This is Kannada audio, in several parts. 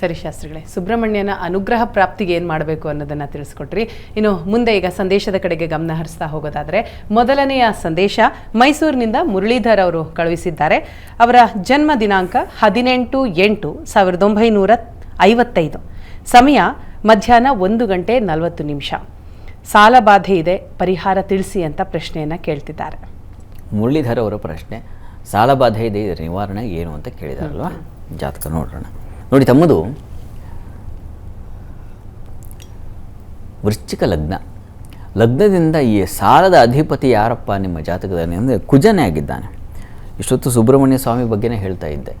ಸರಿ ಶಾಸ್ತ್ರಿಗಳೇ ಸುಬ್ರಹ್ಮಣ್ಯನ ಅನುಗ್ರಹ ಪ್ರಾಪ್ತಿಗೆ ಏನು ಮಾಡಬೇಕು ಅನ್ನೋದನ್ನು ತಿಳಿಸ್ಕೊಟ್ರಿ. ಇನ್ನು ಮುಂದೆ ಈಗ ಸಂದೇಶದ ಕಡೆಗೆ ಗಮನ ಹರಿಸ್ತಾ ಹೋಗೋದಾದರೆ ಮೊದಲನೆಯ ಸಂದೇಶ ಮೈಸೂರಿನಿಂದ ಮುರಳೀಧರ್ ಅವರು ಕಳುಹಿಸಿದ್ದಾರೆ. ಅವರ ಜನ್ಮ ದಿನಾಂಕ ಹದಿನೆಂಟು ಎಂಟು ಸಾವಿರದ ಒಂಬೈನೂರ ಐವತ್ತೈದು. ಸಮಯ ಮಧ್ಯಾಹ್ನ ಒಂದು ಗಂಟೆ ನಲವತ್ತು ನಿಮಿಷ. ಸಾಲ ಬಾಧೆ ಇದೆ ಪರಿಹಾರ ತಿಳಿಸಿ ಅಂತ ಪ್ರಶ್ನೆಯನ್ನು ಕೇಳ್ತಿದ್ದಾರೆ. ಮುರಳೀಧರ್ ಅವರ ಪ್ರಶ್ನೆ ಸಾಲ ಬಾಧೆ ಇದೆ ಇದರ ನಿವಾರಣೆ ಏನು ಅಂತ ಕೇಳಿದಾರಲ್ವಾ? ಜಾತಕ ನೋಡೋಣ. ನೋಡಿ ತಮ್ಮದು. ವೃಶ್ಚಿಕ ಲಗ್ನ. ಲಗ್ನದಿಂದ ಈ ಸಾಲದ ಅಧಿಪತಿ ಯಾರಪ್ಪ ನಿಮ್ಮ ಜಾತಕದಲ್ಲಿ ಅಂದರೆ ಕುಜನೇ ಆಗಿದ್ದಾನೆ. ಇಷ್ಟೊತ್ತು ಸುಬ್ರಹ್ಮಣ್ಯ ಸ್ವಾಮಿ ಬಗ್ಗೆನೇ ಹೇಳ್ತಾ ಇದ್ದೆ.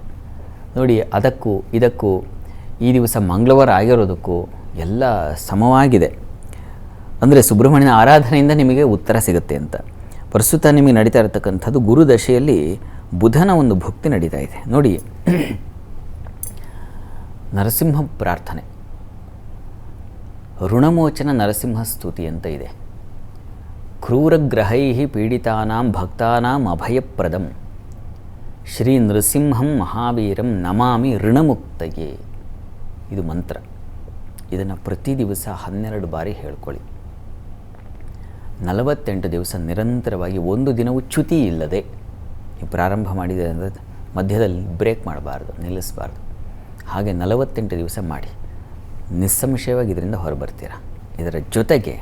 ನೋಡಿ ಅದಕ್ಕೂ ಇದಕ್ಕೂ ಈ ದಿವಸ ಮಂಗಳವಾರ ಆಗಿರೋದಕ್ಕೂ ಎಲ್ಲ ಸಮವಾಗಿದೆ. ಅಂದರೆ ಸುಬ್ರಹ್ಮಣ್ಯನ ಆರಾಧನೆಯಿಂದ ನಿಮಗೆ ಉತ್ತರ ಸಿಗುತ್ತೆ ಅಂತ. ಪ್ರಸ್ತುತ ನಿಮಗೆ ನಡೀತಾ ಇರತಕ್ಕಂಥದ್ದು ಗುರುದಶೆಯಲ್ಲಿ ಬುಧನ ಒಂದು ಭಕ್ತಿ ನಡೀತಾ ಇದೆ. ನೋಡಿ ನರಸಿಂಹ ಪ್ರಾರ್ಥನೆ. ಋಣಮೋಚನ ನರಸಿಂಹ ಸ್ತುತಿ ಅಂತ ಇದೆ. ಕ್ರೂರಗ್ರಹೈ ಪೀಡಿತಾನಾಂ ಭಕ್ತಾನಾಂ ಅಭಯಪ್ರದಂ. ಶ್ರೀ ನೃಸಿಂಹಂ ಮಹಾವೀರಂ ನಮಾಮಿ ಋಣಮುಕ್ತಯೇ. ಇದು ಮಂತ್ರ. ಇದನ್ನು ಪ್ರತಿ ದಿವಸ ಹನ್ನೆರಡು ಬಾರಿ ಹೇಳ್ಕೊಳ್ಳಿ. ನಲವತ್ತೆಂಟು ದಿವಸ ನಿರಂತರವಾಗಿ ಒಂದು ದಿನವೂ ಚ್ಯುತಿ ಇಲ್ಲದೆ ಪ್ರಾರಂಭ ಮಾಡಿದೆ ಅಂದರೆ ಮಧ್ಯದಲ್ಲಿ ಬ್ರೇಕ್ ಮಾಡಬಾರ್ದು, ನಿಲ್ಲಿಸಬಾರ್ದು. ಹಾಗೆ ನಲವತ್ತೆಂಟು ದಿವಸ ಮಾಡಿ. ನಿಸ್ಸಂಶಯವಾಗಿ ಇದರಿಂದ ಹೊರಬರ್ತೀರ? ಇದರ ಜೊತೆಗೆ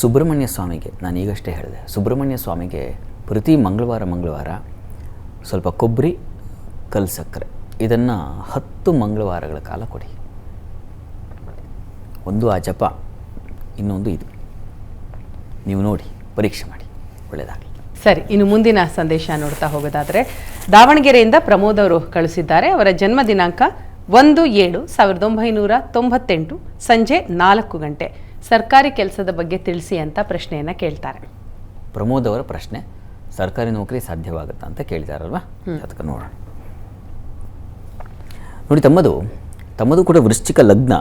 ಸುಬ್ರಹ್ಮಣ್ಯ ಸ್ವಾಮಿಗೆ, ನಾನು ಈಗಷ್ಟೇ ಹೇಳಿದೆ, ಸುಬ್ರಹ್ಮಣ್ಯ ಸ್ವಾಮಿಗೆ ಪ್ರತಿ ಮಂಗಳವಾರ ಮಂಗಳವಾರ ಸ್ವಲ್ಪ ಕೊಬ್ಬರಿ ಕಲ್ ಸಕ್ಕರೆ, ಇದನ್ನು ಹತ್ತು ಮಂಗಳವಾರಗಳ ಕಾಲ ಕೊಡಿ. ಒಂದು ಆ ಜಪ, ಇನ್ನೊಂದು ಇದು. ನೀವು ನೋಡಿ, ಪರೀಕ್ಷೆ ಮಾಡಿ ಒಳ್ಳೆಯದಾಗಲಿ ಸರಿ ಇನ್ನು ಮುಂದಿನ ಸಂದೇಶ ನೋಡ್ತಾ ಹೋಗೋದಾದರೆ ದಾವಣಗೆರೆಯಿಂದ ಪ್ರಮೋದ್ ಅವರು ಕಳಿಸಿದ್ದಾರೆ. ಅವರ ಜನ್ಮ ದಿನಾಂಕ ಒಂದು ಏಳು ಸಾವಿರದ ಒಂಬೈನೂರ ತೊಂಬತ್ತೆಂಟು ಸಂಜೆ ನಾಲ್ಕು ಗಂಟೆ. ಸರ್ಕಾರಿ ಕೆಲಸದ ಬಗ್ಗೆ ತಿಳಿಸಿ ಅಂತ ಪ್ರಶ್ನೆಯನ್ನು ಕೇಳ್ತಾರೆ. ಪ್ರಮೋದ್ ಅವರ ಪ್ರಶ್ನೆ ಸರ್ಕಾರಿ ನೌಕರಿ ಸಾಧ್ಯವಾಗುತ್ತಾ ಅಂತ ಕೇಳಿದಾರಲ್ವಾ? ಅದಕ್ಕೆ ನೋಡೋಣ. ನೋಡಿ ತಮ್ಮದು ತಮ್ಮದು ಕೂಡ ವೃಶ್ಚಿಕ ಲಗ್ನ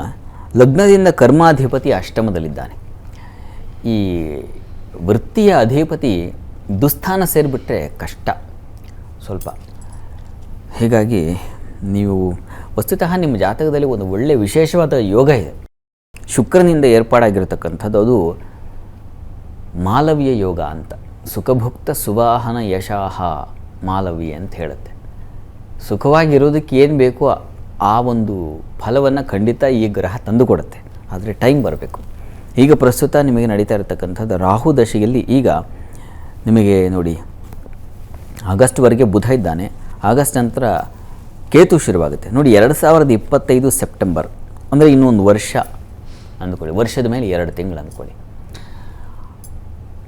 ಲಗ್ನದಿಂದ ಕರ್ಮಾಧಿಪತಿ ಅಷ್ಟಮದಲ್ಲಿದ್ದಾನೆ. ಈ ವೃತ್ತಿಯ ಅಧಿಪತಿ ದುಸ್ಥಾನ ಸೇರಿಬಿಟ್ರೆ ಕಷ್ಟ. ಸ್ವಲ್ಪ. ಹೀಗಾಗಿ ನೀವು ವಸ್ತುತಃ ನಿಮ್ಮ ಜಾತಕದಲ್ಲಿ ಒಂದು ಒಳ್ಳೆಯ ವಿಶೇಷವಾದ ಯೋಗ ಇದೆ. ಶುಕ್ರನಿಂದ ಏರ್ಪಾಡಾಗಿರತಕ್ಕಂಥದ್ದು ಅದು ಮಾಲವೀಯ ಯೋಗ ಅಂತ. ಸುಖಭುಕ್ತ ಸುವಾಹನ ಯಶಾಹ ಮಾಲವಿ ಅಂತ ಹೇಳುತ್ತೆ. ಸುಖವಾಗಿರೋದಕ್ಕೆ ಏನು ಬೇಕೋ ಆ ಒಂದು ಫಲವನ್ನು ಖಂಡಿತ ಈ ಗ್ರಹ ತಂದುಕೊಡುತ್ತೆ ಆದರೆ ಟೈಮ್ ಬರಬೇಕು. ಈಗ ಪ್ರಸ್ತುತ ನಿಮಗೆ ನಡೀತಾ ಇರತಕ್ಕಂಥದ್ದು ರಾಹು ದಶೆಯಲ್ಲಿ ಈಗ ನಿಮಗೆ ನೋಡಿ. ಆಗಸ್ಟ್ವರೆಗೆ ಬುಧ ಇದ್ದಾನೆ. ಆಗಸ್ಟ್ ನಂತರ ಕೇತು ಶುರುವಾಗುತ್ತೆ. ನೋಡಿ, ಎರಡು ಸಾವಿರದ ಇಪ್ಪತ್ತೈದು ಸೆಪ್ಟೆಂಬರ್. ಅಂದರೆ ಇನ್ನೊಂದು ವರ್ಷ ಅಂದ್ಕೊಳ್ಳಿ. ವರ್ಷದ ಮೇಲೆ ಎರಡು ತಿಂಗಳು ಅಂದ್ಕೊಳ್ಳಿ.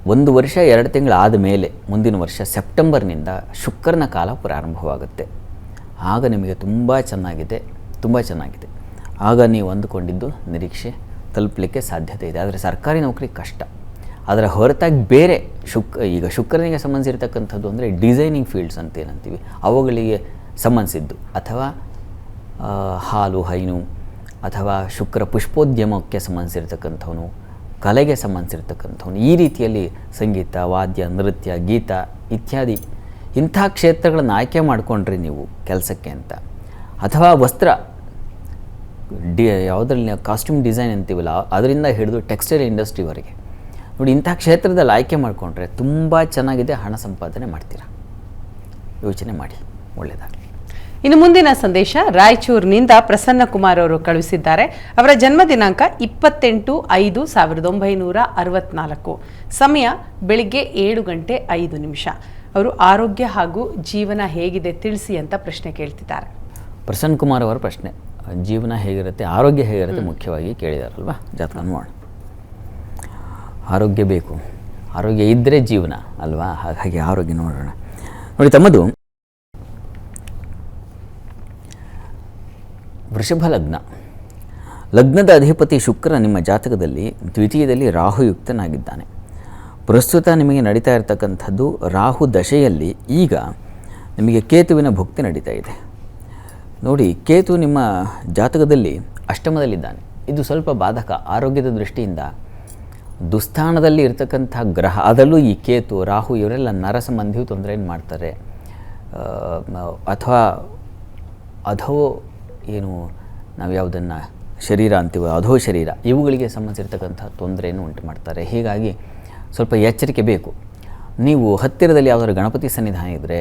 ಒಂದು ವರ್ಷ, ಎರಡು ತಿಂಗಳು ಆದ ಮೇಲೆ ಮುಂದಿನ ವರ್ಷ ಸೆಪ್ಟೆಂಬರ್ನಿಂದ ಶುಕ್ರನ ಕಾಲ ಪ್ರಾರಂಭವಾಗುತ್ತೆ. ಆಗ ನಿಮಗೆ ತುಂಬ ಚೆನ್ನಾಗಿದೆ ತುಂಬ ಚೆನ್ನಾಗಿದೆ. ಆಗ ನೀವು ಅಂದುಕೊಂಡಿದ್ದು ನಿರೀಕ್ಷೆ ತಲುಪಲಿಕ್ಕೆ ಸಾಧ್ಯತೆ ಇದೆ. ಆದರೆ ಸರ್ಕಾರಿ ನೌಕರಿ ಕಷ್ಟ. ಅದರ ಹೊರತಾಗಿ ಬೇರೆ ಶುಕ್, ಈಗ ಶುಕ್ರನಿಗೆ ಸಂಬಂಧಿಸಿರ್ತಕ್ಕಂಥದ್ದು ಅಂದರೆ ಡಿಸೈನಿಂಗ್ ಫೀಲ್ಡ್ಸ್ ಅಂತ ಏನಂತೀವಿ ಅವುಗಳಿಗೆ ಸಂಬಂಧಿಸಿದ್ದು. ಅಥವಾ ಹಾಲು, ಹೈನು, ಅಥವಾ ಶುಕ್ರ ಪುಷ್ಪೋದ್ಯಮಕ್ಕೆ ಸಂಬಂಧಿಸಿರ್ತಕ್ಕಂಥವನು, ಕಲೆಗೆ ಸಂಬಂಧಿಸಿರ್ತಕ್ಕಂಥವನು, ಈ ರೀತಿಯಲ್ಲಿ ಸಂಗೀತ, ವಾದ್ಯ, ನೃತ್ಯ, ಗೀತ ಇತ್ಯಾದಿ ಇಂಥ ಕ್ಷೇತ್ರಗಳನ್ನು ಆಯ್ಕೆ ಮಾಡಿಕೊಂಡ್ರಿ ನೀವು ಕೆಲಸಕ್ಕೆ ಅಂತ. ಅಥವಾ ವಸ್ತ್ರ, ಡಿ, ಯಾವುದ್ರಲ್ಲಿ ಕಾಸ್ಟ್ಯೂಮ್ ಡಿಸೈನ್ ಅಂತೀವಲ್ಲ, ಅದರಿಂದ ಹಿಡಿದು ಟೆಕ್ಸ್ಟೈಲ್ ಇಂಡಸ್ಟ್ರಿವರೆಗೆ. ನೋಡಿ ಇಂಥ ಕ್ಷೇತ್ರದಲ್ಲಿ ಆಯ್ಕೆ ಮಾಡಿಕೊಂಡ್ರೆ ತುಂಬ ಚೆನ್ನಾಗಿದೆ ಹಣ ಸಂಪಾದನೆ ಮಾಡ್ತೀರಾ? ಯೋಚನೆ ಮಾಡಿ ಒಳ್ಳೆಯದಾಗಲಿ ಇನ್ನು ಮುಂದಿನ ಸಂದೇಶ ರಾಯಚೂರಿನಿಂದ ಪ್ರಸನ್ನ ಕುಮಾರ್ ಅವರು ಕಳುಹಿಸಿದ್ದಾರೆ. ಅವರ ಜನ್ಮ ದಿನಾಂಕ ಇಪ್ಪತ್ತೆಂಟು ಐದು ಸಾವಿರದ ಒಂಬೈನೂರ ಅರವತ್ನಾಲ್ಕು. ಸಮಯ ಬೆಳಿಗ್ಗೆ ಏಳು ಗಂಟೆ ಐದು ನಿಮಿಷ. ಅವರು ಆರೋಗ್ಯ ಹಾಗೂ ಜೀವನ ಹೇಗಿದೆ ತಿಳಿಸಿ ಅಂತ ಪ್ರಶ್ನೆ ಕೇಳ್ತಿದ್ದಾರೆ. ಪ್ರಸನ್ನ ಕುಮಾರ್ ಅವರ ಪ್ರಶ್ನೆ ಜೀವನ ಹೇಗಿರುತ್ತೆ ಆರೋಗ್ಯ ಹೇಗಿರುತ್ತೆ ಮುಖ್ಯವಾಗಿ ಕೇಳಿದಾರಲ್ವಾ? ಜಾತಕ ನೋಡೋಣ ಆರೋಗ್ಯ ಬೇಕು. ಆರೋಗ್ಯ ಇದ್ದರೆ ಜೀವನ, ಅಲ್ವಾ? ಹಾಗಾಗಿ ಆರೋಗ್ಯ ನೋಡೋಣ. ನೋಡಿ, ತಮ್ಮದು ವೃಷಭ ಲಗ್ನ. ಲಗ್ನದ ಅಧಿಪತಿ ಶುಕ್ರ ನಿಮ್ಮ ಜಾತಕದಲ್ಲಿ ದ್ವಿತೀಯದಲ್ಲಿ ರಾಹುಯುಕ್ತನಾಗಿದ್ದಾನೆ. ಪ್ರಸ್ತುತ ನಿಮಗೆ ನಡೀತಾ ಇರತಕ್ಕಂಥದ್ದು ರಾಹು ದಶೆಯಲ್ಲಿ ಈಗ ನಿಮಗೆ ಕೇತುವಿನ ಭುಕ್ತಿ ನಡೀತಾ ಇದೆ. ನೋಡಿ, ಕೇತು ನಿಮ್ಮ ಜಾತಕದಲ್ಲಿ ಅಷ್ಟಮದಲ್ಲಿದ್ದಾನೆ. ಇದು ಸ್ವಲ್ಪ ಬಾಧಕ. ಆರೋಗ್ಯದ ದೃಷ್ಟಿಯಿಂದ ದುಸ್ಥಾನದಲ್ಲಿ ಇರತಕ್ಕಂಥ ಗ್ರಹ, ಅದರಲ್ಲೂ ಈ ಕೇತು, ರಾಹು ಇವರೆಲ್ಲ ನರ ಸಂಬಂಧಿಯು ತೊಂದರೆಯನ್ನು ಮಾಡ್ತಾರೆ? ಅಥವಾ ಅಧೋ ಏನು ನಾವು ಯಾವುದನ್ನು ಶರೀರ ಅಂತೀವೋ, ಅಧೋ ಶರೀರ, ಇವುಗಳಿಗೆ ಸಂಬಂಧಿಸಿರ್ತಕ್ಕಂಥ ತೊಂದರೆಯನ್ನು ಉಂಟು ಮಾಡ್ತಾರೆ. ಹೀಗಾಗಿ ಸ್ವಲ್ಪ ಎಚ್ಚರಿಕೆ ಬೇಕು. ನೀವು ಹತ್ತಿರದಲ್ಲಿ ಯಾವುದಾದ್ರು ಗಣಪತಿ ಸನ್ನಿಧಾನ ಇದ್ದರೆ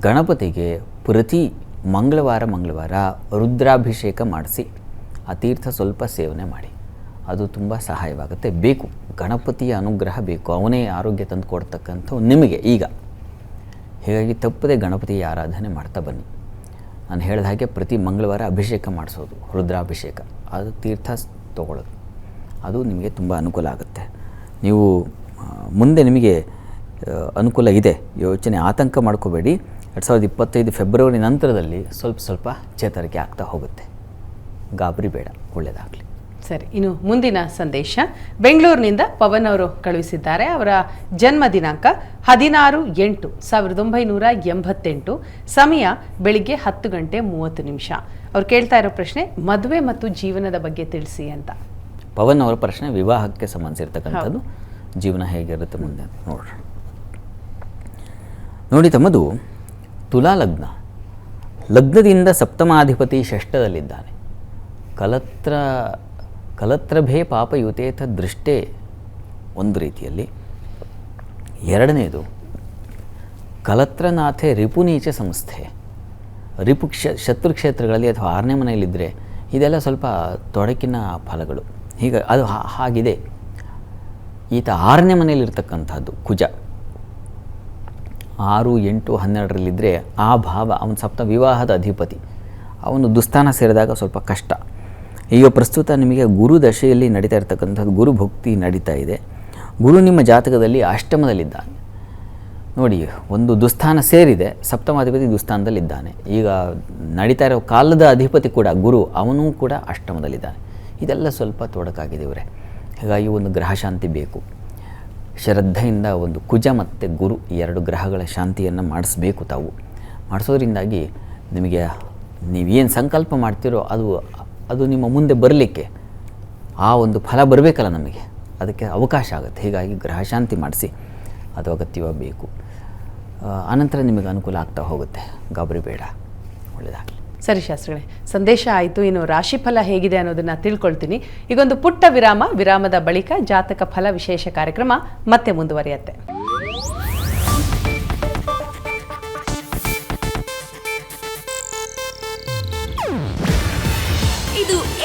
ಗಣಪತಿಗೆ ಪ್ರತಿ ಮಂಗಳವಾರ ಮಂಗಳವಾರ ರುದ್ರಾಭಿಷೇಕ ಮಾಡಿಸಿ, ಆ ತೀರ್ಥ ಸ್ವಲ್ಪ ಸೇವನೆ ಮಾಡಿ. ಅದು ತುಂಬ ಸಹಾಯವಾಗುತ್ತೆ. ಬೇಕು, ಗಣಪತಿಯ ಅನುಗ್ರಹ ಬೇಕು. ಅವನೇ ಆರೋಗ್ಯ ತಂದು ಕೊಡ್ತಕ್ಕಂಥ ನಿಮಗೆ. ಈಗ, ಹೀಗಾಗಿ ತಪ್ಪದೆ ಗಣಪತಿಯ ಆರಾಧನೆ ಮಾಡ್ತಾ ಬನ್ನಿ. ನಾನು ಹೇಳಿದ ಹಾಗೆ ಪ್ರತಿ ಮಂಗಳವಾರ ಅಭಿಷೇಕ ಮಾಡಿಸೋದು, ರುದ್ರಾಭಿಷೇಕ. ಅದು ತೀರ್ಥ ತಗೊಳ್ಳೋದು. ಅದು ನಿಮಗೆ ತುಂಬ ಅನುಕೂಲ ಆಗುತ್ತೆ. ನೀವು ಮುಂದೆ ನಿಮಗೆ ಅನುಕೂಲ ಇದೆ. ಯೋಚನೆ, ಆತಂಕ ಮಾಡ್ಕೋಬೇಡಿ. ಎರಡು ಸಾವಿರದ ಇಪ್ಪತ್ತೈದು ಫೆಬ್ರವರಿ ನಂತರದಲ್ಲಿ ಸ್ವಲ್ಪ ಸ್ವಲ್ಪ ಚೇತರಿಕೆ ಆಗ್ತಾ ಹೋಗುತ್ತೆ. ಗಾಬರಿ ಬೇಡ. ಒಳ್ಳೆಯದಾಗಲಿ ಸರಿ ಇನ್ನು ಮುಂದಿನ ಸಂದೇಶ. ಬೆಂಗಳೂರಿನಿಂದ ಪವನ್ ಅವರು ಕಳುಹಿಸಿದ್ದಾರೆ. ಅವರ ಜನ್ಮ ದಿನಾಂಕ ಹದಿನಾರು ಎಂಟು ಸಾವಿರದ ಒಂಬೈನೂರ ಎಂಬತ್ತೆಂಟು. ಸಮಯ ಬೆಳಿಗ್ಗೆ ಹತ್ತು ಗಂಟೆ ಮೂವತ್ತು ನಿಮಿಷ. ಅವ್ರು ಕೇಳ್ತಾ ಇರೋ ಪ್ರಶ್ನೆ ಮದುವೆ ಮತ್ತು ಜೀವನದ ಬಗ್ಗೆ ತಿಳಿಸಿ ಅಂತ. ಪವನ್ ಅವರ ಪ್ರಶ್ನೆ ವಿವಾಹಕ್ಕೆ ಸಂಬಂಧಿಸಿರ್ತಕ್ಕಂಥದ್ದು. ಜೀವನ ಹೇಗಿರುತ್ತೆ ಮುಂದೆ ನೋಡ್ರಿ. ನೋಡಿ ತಮ್ಮದು ತುಲಾ ಲಗ್ನ. ಲಗ್ನದಿಂದ ಸಪ್ತಮಾಧಿಪತಿ ಷಷ್ಠದಲ್ಲಿದ್ದಾನೆ. ಕಲತ್ರ ಕಲತ್ರಭೇ ಪಾಪಯುತೇಥ ದೃಷ್ಟೆ ಒಂದು ರೀತಿಯಲ್ಲಿ. ಎರಡನೇದು, ಕಲತ್ರನಾಥೆ ರಿಪುನೀಚ ಸಂಸ್ಥೆ. ರಿಪು ಕ್ಷ, ಶತ್ರು ಕ್ಷೇತ್ರಗಳಲ್ಲಿ ಅಥವಾ ಆರನೇ ಮನೆಯಲ್ಲಿದ್ದರೆ ಇದೆಲ್ಲ ಸ್ವಲ್ಪ ತೊಡಕಿನ ಫಲಗಳು. ಹೀಗೆ ಅದು ಹಾಗಿದೆ. ಈತ ಆರನೇ ಮನೆಯಲ್ಲಿರ್ತಕ್ಕಂಥದ್ದು, ಕುಜ. ಆರು, ಎಂಟು ಹನ್ನೆರಡರಲ್ಲಿದ್ದರೆ ಆ ಭಾವ, ಅವನ ಸಪ್ತ ವಿವಾಹದ ಅಧಿಪತಿ. ಅವನು ದುಸ್ಥಾನ ಸೇರಿದಾಗ ಸ್ವಲ್ಪ ಕಷ್ಟ. ಈಗ ಪ್ರಸ್ತುತ ನಿಮಗೆ ಗುರು ದಶೆಯಲ್ಲಿ ನಡೀತಾ ಇರತಕ್ಕಂಥದ್ದು ಗುರು ಭಕ್ತಿ ನಡೀತಾ ಇದೆ. ಗುರು ನಿಮ್ಮ ಜಾತಕದಲ್ಲಿ ಅಷ್ಟಮದಲ್ಲಿದ್ದಾನೆ. ನೋಡಿ, ಒಂದು ದುಸ್ಥಾನ ಸೇರಿದೆ, ಸಪ್ತಮಾಧಿಪತಿ ದುಸ್ಥಾನದಲ್ಲಿದ್ದಾನೆ. ಈಗ ನಡೀತಾ ಇರೋ ಕಾಲದ ಅಧಿಪತಿ ಕೂಡ ಗುರು, ಅವನೂ ಕೂಡ ಅಷ್ಟಮದಲ್ಲಿದ್ದಾನೆ. ಇದೆಲ್ಲ ಸ್ವಲ್ಪ ತೊಡಕಾಗಿದೆ ಇವರೇ. ಹೀಗಾಗಿ ಒಂದು ಗ್ರಹ ಶಾಂತಿ ಬೇಕು. ಶ್ರದ್ಧೆಯಿಂದ ಒಂದು ಕುಜ ಮತ್ತು ಗುರು ಎರಡು ಗ್ರಹಗಳ ಶಾಂತಿಯನ್ನು ಮಾಡಿಸ್ಬೇಕು ತಾವು. ಮಾಡಿಸೋದ್ರಿಂದಾಗಿ ನಿಮಗೆ ನೀವೇನು ಸಂಕಲ್ಪ ಮಾಡ್ತೀರೋ ಅದು ಅದು ನಿಮ್ಮ ಮುಂದೆ ಬರಲಿಕ್ಕೆ ಆ ಒಂದು ಫಲ ಬರಬೇಕಲ್ಲ ನಮಗೆ. ಅದಕ್ಕೆ ಅವಕಾಶ ಆಗುತ್ತೆ. ಹೀಗಾಗಿ ಗ್ರಹ ಶಾಂತಿ ಮಾಡಿಸಿ ಅದು ಅಗತ್ಯವಾಗಬೇಕು. ಆನಂತರ ನಿಮಗೆ ಅನುಕೂಲ ಆಗ್ತಾ ಹೋಗುತ್ತೆ. ಗಾಬರಿ ಬೇಡ. ಒಳ್ಳೆಯದಾಗಲಿ ಸರಿ ಶಾಸ್ತ್ರಿಗಳೇ, ಸಂದೇಶ ಆಯಿತು. ಇನ್ನು ರಾಶಿಫಲ ಹೇಗಿದೆ ಅನ್ನೋದನ್ನು ತಿಳ್ಕೊಳ್ತೀನಿ. ಈಗೊಂದು ಪುಟ್ಟ ವಿರಾಮ, ವಿರಾಮದ ಬಳಿಕ ಜಾತಕ ಫಲ ವಿಶೇಷ ಕಾರ್ಯಕ್ರಮ ಮತ್ತೆ ಮುಂದುವರಿಯತ್ತೆ.